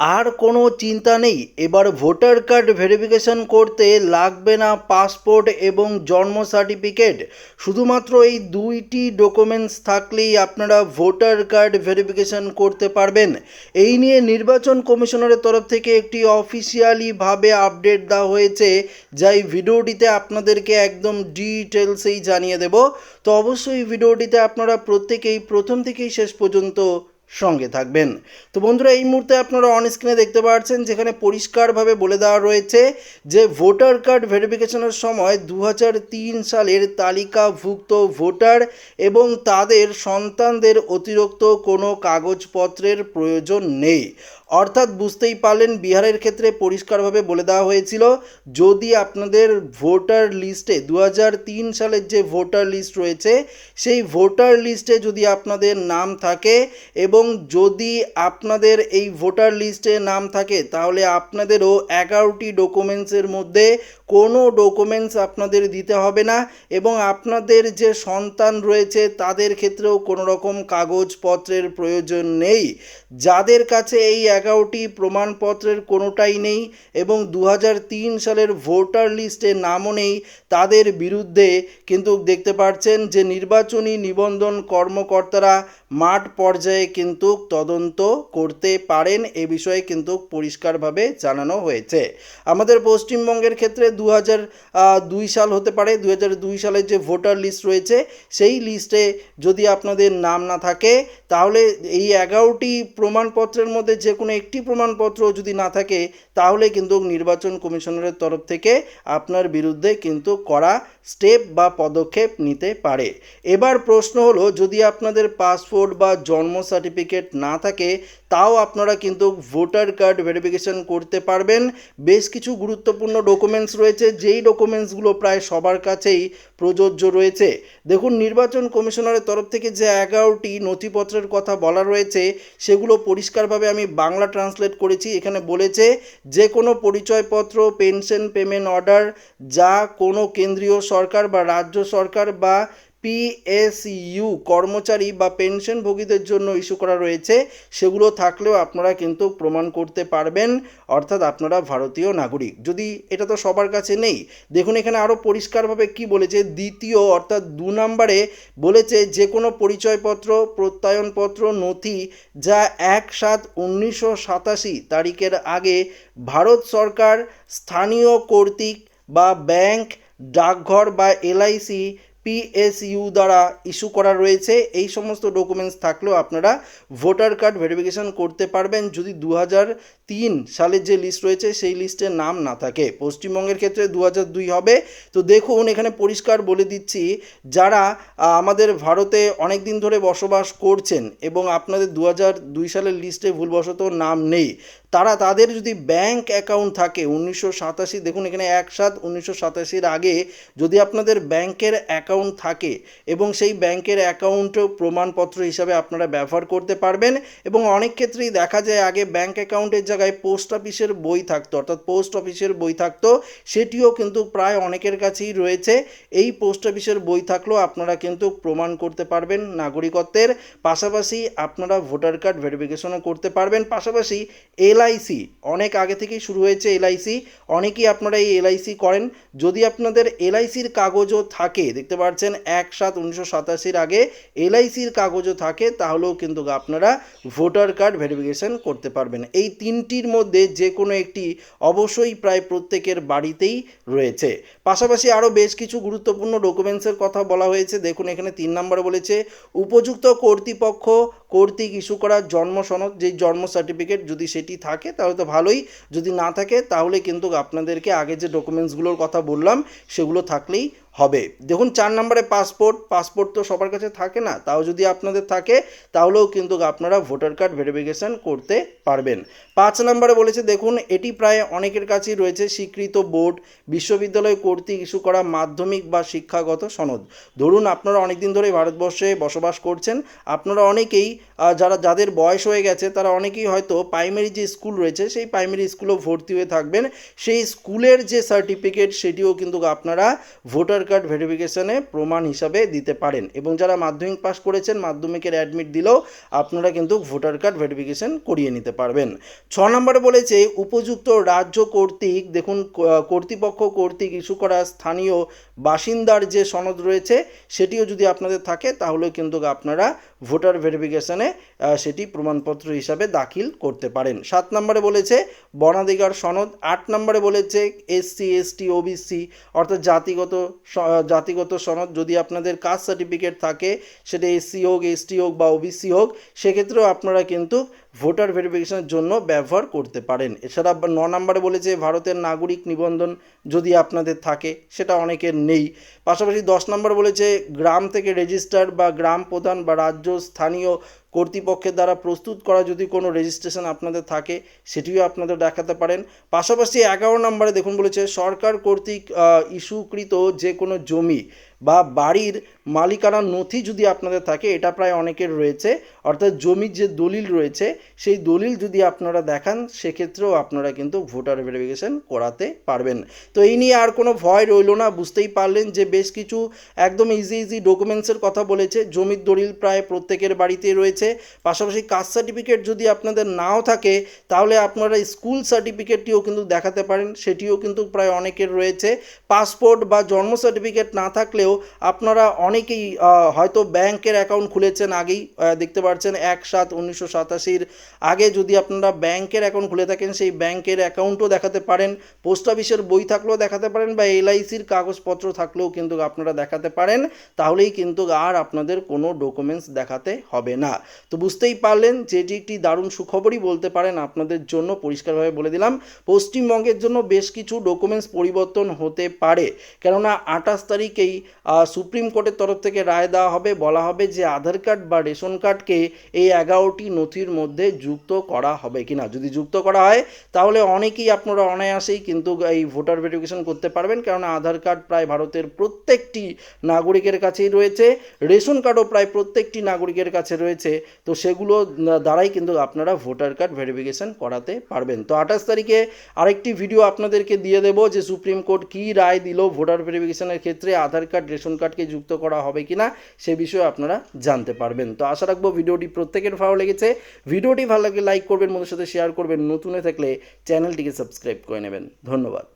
আর কোনো চিন্তা নেই। এবার ভোটার কার্ড ভেরিফিকেশন করতে লাগবে না পাসপোর্ট এবং জন্ম সার্টিফিকেট। শুধুমাত্র এই দুইটি ডকুমেন্টস থাকলেই আপনারা ভোটার কার্ড ভেরিফিকেশন করতে পারবেন। এই নিয়ে নির্বাচন কমিশনারের তরফ থেকে একটি অফিসিয়ালিভাবে আপডেট দেওয়া হয়েছে। যা এই ভিডিওটিতে আপনাদেরকে একদম ডিটেলসেই জানিয়ে দেব। তো অবশ্যই ভিডিওটিতে আপনারা প্রত্যেকেই প্রথম থেকেই শেষ পর্যন্ত সঙ্গে থাকবেন। তো বন্ধুরা, এই মুহূর্তে আপনারা অন স্ক্রিনে দেখতে পাচ্ছেন, যেখানে পরিষ্কারভাবে বলে দেওয়া রয়েছে যে ভোটার কার্ড ভেরিফিকেশনের সময় দু হাজার তিন সালের তালিকাভুক্ত ভোটার এবং তাদের সন্তানদের অতিরিক্ত কোনো কাগজপত্রের প্রয়োজন নেই। অর্থাৎ বুঝতেই পারলেন, বিহারের ক্ষেত্রে পরিষ্কারভাবে বলে দেওয়া হয়েছিল, যদি আপনাদের ভোটার লিস্টে দু হাজার তিন সালের যে ভোটার লিস্ট রয়েছে, সেই ভোটার লিস্টে যদি আপনাদের নাম থাকে এবং যদি আপনাদের এই ভোটার লিস্টে নাম থাকে, তাহলে আপনাদেরও এগারোটি ডকুমেন্টসের মধ্যে কোনো ডকুমেন্টস আপনাদের দিতে হবে না এবং আপনাদের যে সন্তান রয়েছে, তাদের ক্ষেত্রেও কোনো রকম কাগজপত্রের প্রয়োজন নেই। যাদের কাছে এই এগারোটি প্রমাণপত্রের কোনোটাই নেই এবং দু হাজার তিন সালের ভোটার লিস্টে নামও নেই, তাদের বিরুদ্ধে কিন্তু দেখতে পাচ্ছেন যে নির্বাচনী নিবন্ধন কর্মকর্তারা মাঠ পর্যায়ে কিন্তু তদন্ত করতে পারেন এ বিষয়ে কিন্তু পরিষ্কারভাবে জানানো হয়েছে। আমাদের পশ্চিমবঙ্গের ক্ষেত্রে দু দুই সাল হতে পারে দু দুই সালের যে ভোটার লিস্ট রয়েছে, সেই লিস্টে যদি আপনাদের নাম না থাকে, তাহলে এই এগারোটি প্রমাণপত্রের মধ্যে যে কোনো একটি প্রমাণপত্র যদি না থাকে, তাহলে কিন্তু নির্বাচন কমিশনারের তরফ থেকে আপনার বিরুদ্ধে কিন্তু করা স্টেপ বা পদক্ষেপ নিতে পারে। এবার প্রশ্ন হলো, যদি আপনাদের পাসপোর্ট বা জন্ম সার্টিফিকেট না থাকে, তাও আপনারা কিন্তু ভোটার কার্ড ভেরিফিকেশন করতে পারবেন। বেশ কিছু গুরুত্বপূর্ণ ডকুমেন্টস রয়েছে, যেই ডকুমেন্টসগুলো প্রায় সবার কাছেই প্রযোজ্য রয়েছে। দেখুন, নির্বাচন কমিশনারের তরফ থেকে যে এগারোটি নথিপত্রের কথা বলা রয়েছে, সেগুলো পরিষ্কারভাবে আমি বাংলা ট্রান্সলেট করেছি। এখানে বলেছে যে কোনো পরিচয়পত্র পেনশন পেমেন্ট অর্ডার যা কোনো কেন্দ্রীয় সরকার বা রাজ্য সরকার বা পিএসইউ কর্মচারী বা পেনশনভোগীদের জন্য ইস্যু করা রয়েছে, সেগুলো থাকলেও আপনারা কিন্তু প্রমাণ করতে পারবেন, অর্থাৎ আপনারা ভারতীয় নাগরিক। যদি এটা তো সবার কাছে নেই, দেখুন এখানে আরও পরিষ্কারভাবে কি বলেছে, দ্বিতীয় অর্থাৎ দু নম্বরে বলেছে যে কোনো পরিচয়পত্র, প্রত্যয়নপত্র, নথি যা এক সাত উনিশশো সাতাশি তারিখের আগে ভারত সরকার, স্থানীয় কর্তৃক বা ব্যাংক, ডাকঘর বা এলআইসি পিএসইউ দ্বারা ইস্যু করা রয়েছে। এই সমস্ত ডকুমেন্টস থাকলেও আপনারা ভোটার কার্ড ভেরিফিকেশন করতে পারবেন যদি দু তিন সালের যে লিস্ট রয়েছে, সেই লিস্টে নাম না থাকে। পশ্চিমবঙ্গের ক্ষেত্রে দু দুই হবে। তো দেখুন, এখানে পরিষ্কার বলে দিচ্ছি, যারা আমাদের ভারতে অনেক দিন ধরে বসবাস করছেন এবং আপনাদের দু দুই সালের লিস্টে ভুলবশত নাম নেই তারা তাদের যদি ব্যাংক অ্যাকাউন্ট থাকে উনিশশো সাতাশি, দেখুন এখানে এক সাত উনিশশো সাতাশির আগে যদি আপনাদের ব্যাংকের অ্যাকাউন্ট থাকে এবং সেই ব্যাংকের অ্যাকাউন্ট প্রমাণপত্র হিসাবে আপনারা ব্যবহার করতে পারবেন এবং অনেক ক্ষেত্রেই দেখা যায় আগে ব্যাংক অ্যাকাউন্টের জায়গায় পোস্ট অফিসের বই থাকতো, অর্থাৎ পোস্ট অফিসের বই থাকতো, সেটিও কিন্তু প্রায় অনেকের কাছেই রয়েছে। এই পোস্ট অফিসের বই থাকলেও আপনারা কিন্তু প্রমাণ করতে পারবেন নাগরিকত্বের, পাশাপাশি আপনারা ভোটার কার্ড ভেরিফিকেশনও করতে পারবেন, পাশাপাশি এলআইসি, অনেক আগে থেকেই শুরু হয়েছে এলআইসি, অনেকেই আপনারা এই এলআইসি করেন। যদি আপনাদের এলআইসির কাগজও থাকে, দেখতে পাচ্ছেন এক সাত উনিশশো সাতাশির আগে এলআইসির কাগজও থাকে, তাহলেও কিন্তু আপনারা ভোটার কার্ড ভেরিফিকেশন করতে পারবেন। এই তিনটির মধ্যে যে কোনো একটি অবশ্যই প্রায় প্রত্যেকের বাড়িতেই রয়েছে। পাশাপাশি আরও বেশ কিছু গুরুত্বপূর্ণ ডকুমেন্টসের কথা বলা হয়েছে। দেখুন, এখানে তিন নম্বর বলেছে, উপযুক্ত কর্তৃপক্ষ কর্তৃক ইস্যু করা জন্ম সনদ যেই জন্ম সার্টিফিকেট যদি সেটি থাকে, তাহলে তো ভালোই। যদি না থাকে, তাহলে কিন্তু আপনাদেরকে আগে যে ডকুমেন্টসগুলোর কথা বললাম, সেগুলো থাকলেই হবে। দেখুন, চার নম্বরে পাসপোর্ট পাসপোর্ট তো সবার কাছে থাকে না। তাও যদি আপনাদের থাকে, তাহলেও কিন্তু আপনারা ভোটার কার্ড ভেরিফিকেশান করতে পারবেন। পাঁচ নম্বরে বলেছে, দেখুন, এটি প্রায় অনেকের কাছেই রয়েছে, স্বীকৃত বোর্ড, বিশ্ববিদ্যালয় কর্তৃক ইস্যু করা মাধ্যমিক বা শিক্ষাগত সনদ। ধরুন, আপনারা অনেক দিন ধরে ভারতবর্ষে বসবাস করছেন। আপনারা অনেকেই যারা, যাদের বয়স হয়ে গেছে, তারা অনেকেই হয়তো প্রাইমারি যে স্কুল রয়েছে, সেই প্রাইমারি স্কুলেও ভর্তি হয়ে থাকবেন। সেই স্কুলের যে সার্টিফিকেট সেটিও কিন্তু আপনারা ভোটার কার্ড ভেরিফিকেশনে প্রমাণ হিসাবে দিতে পারেন। এবং যারা মাধ্যমিক পাস করেছেন, মাধ্যমিকের অ্যাডমিট দিলেও আপনারা কিন্তু ভোটার কার্ড ভেরিফিকেশন করিয়ে নিতে পারবেন। ছ নম্বরে বলেছে, উপযুক্ত রাজ্য কর্তৃক, দেখুন কর্তৃপক্ষ কর্তৃক ইস্যু করা স্থানীয় বাসিন্দার যে সনদ রয়েছে, সেটিও যদি আপনাদের থাকে, তাহলে কিন্তু আপনারা ভোটার ভেরিফিকেশনে সেটি প্রমাণপত্র হিসাবে দাখিল করতে পারেন। সাত নম্বরে বলেছে, বনাধিকার সনদ। আট নম্বরে বলেছে, এসসি, এসটি, ওবিসি, অর্থাৎ জাতিগত জাতিগত সনদ যদি আপনাদের কাস্ট সার্টিফিকেট থাকে, সেটা এসসি হোক, এসটি হোক বা ওবিসি হোক, সেক্ষেত্রেও আপনারা কিন্তু ভোটার ভেরিফিকেশনের জন্য ব্যবহার করতে পারেন। এছাড়া ন নম্বরে বলেছে ভারতের নাগরিক নিবন্ধন যদি আপনাদের থাকে, সেটা অনেকের নেই। পাশাপাশি দশ নম্বর বলেছে গ্রাম থেকে রেজিস্টার বা গ্রাম প্রধান বা রাজ্য স্থানীয় কর্তৃপক্ষের দ্বারা প্রস্তুত করা যদি কোনো রেজিস্ট্রেশন আপনাদের থাকে, সেটিও আপনাদের দেখাতে পারেন। পাশাপাশি এগারো নম্বরে দেখুন বলেছে, সরকার কর্তৃক ইস্যুকৃত যে কোনো জমি বা বাড়ির মালিকানার নথি যদি আপনাদের থাকে, এটা প্রায় অনেকের রয়েছে, অর্থাৎ জমির যে দলিল রয়েছে, সেই দলিল যদি আপনারা দেখান, সেক্ষেত্রেও আপনারা কিন্তু ভোটার ভেরিফিকেশন করাতে পারবেন। তো এই নিয়ে আর কোনো ভয় রইল না, বুঝতেই পারলেন যে বেশ কিছু একদম ইজি ইজি ডকুমেন্টসের কথা বলেছে, জমির দলিল প্রায় প্রত্যেকের বাড়িতেই রয়েছে, পাশাপাশি কাস্ট সার্টিফিকেট যদি আপনাদের নাও থাকে, তাহলে আপনারা স্কুল সার্টিফিকেটটিও কিন্তু দেখাতে পারেন, সেটিও কিন্তু প্রায় অনেকের রয়েছে। পাসপোর্ট বা জন্ম সার্টিফিকেট না থাকলেও আপনারা অনেকেই হয়তো ব্যাংকের অ্যাকাউন্ট খুলেছেন আগেই দেখতে পাচ্ছেন এক সাত উনিশশো সাতাশির আগে যদি আপনারা ব্যাংকের অ্যাকাউন্ট খুলে থাকেন, সেই ব্যাংকের অ্যাকাউন্টও দেখাতে পারেন পোস্ট অফিসের বই থাকলেও দেখাতে পারেন বা এলআইসির কাগজপত্র থাকলেও কিন্তু আপনারা দেখাতে পারেন, তাহলেই কিন্তু আর আপনাদের কোনো ডকুমেন্টস দেখাতে হবে না। তো বুঝতেই পারলেন যে এটি একটি দারুণ সুখবরই বলতে পারেন আপনাদের জন্য, পরিষ্কারভাবে বলে দিলাম। পশ্চিমবঙ্গের জন্য বেশ কিছু ডকুমেন্টস পরিবর্তন হতে পারে, কেননা আঠাশ তারিখেই সুপ্রিম কোর্টের তরফ থেকে রায় দেওয়া হবে, বলা হবে যে আধার কার্ড বা রেশন কার্ডকে এই এগারোটি নথির মধ্যে যুক্ত করা হবে কি না যদি যুক্ত করা হয়, তাহলে অনেকেই আপনারা অনায়াসেই কিন্তু এই ভোটার ভেরিফিকেশন করতে পারবেন, কেননা আধার কার্ড প্রায় ভারতের প্রত্যেকটি নাগরিকের কাছেই রয়েছে, রেশন কার্ডও প্রায় প্রত্যেকটি নাগরিকের কাছে রয়েছে, তো সেগুলো দ্বারাই কিন্তু আপনারা ভোটার কার্ড ভেরিফিকেশন করাতে পারবেন। তো আঠাশ তারিখে আরেকটি ভিডিও আপনাদেরকে দিয়ে দেবো যে সুপ্রিম কোর্ট কী রায় দিল ভোটার ভেরিফিকেশনের ক্ষেত্রে আধার কার্ড রেশন কার্ডকে যুক্ত করা হবে কি না সে বিষয়ে আপনারা জানতে পারবেন। তো আশা রাখব ভিডিওটি প্রত্যেকের ভালো লেগেছে। ভিডিওটি ভালো লাগলে লাইক করবেন মনের সাথে শেয়ার করবেন। নতুনে থাকলে চ্যানেলটিকে সাবস্ক্রাইব করে নেবেন। ধন্যবাদ।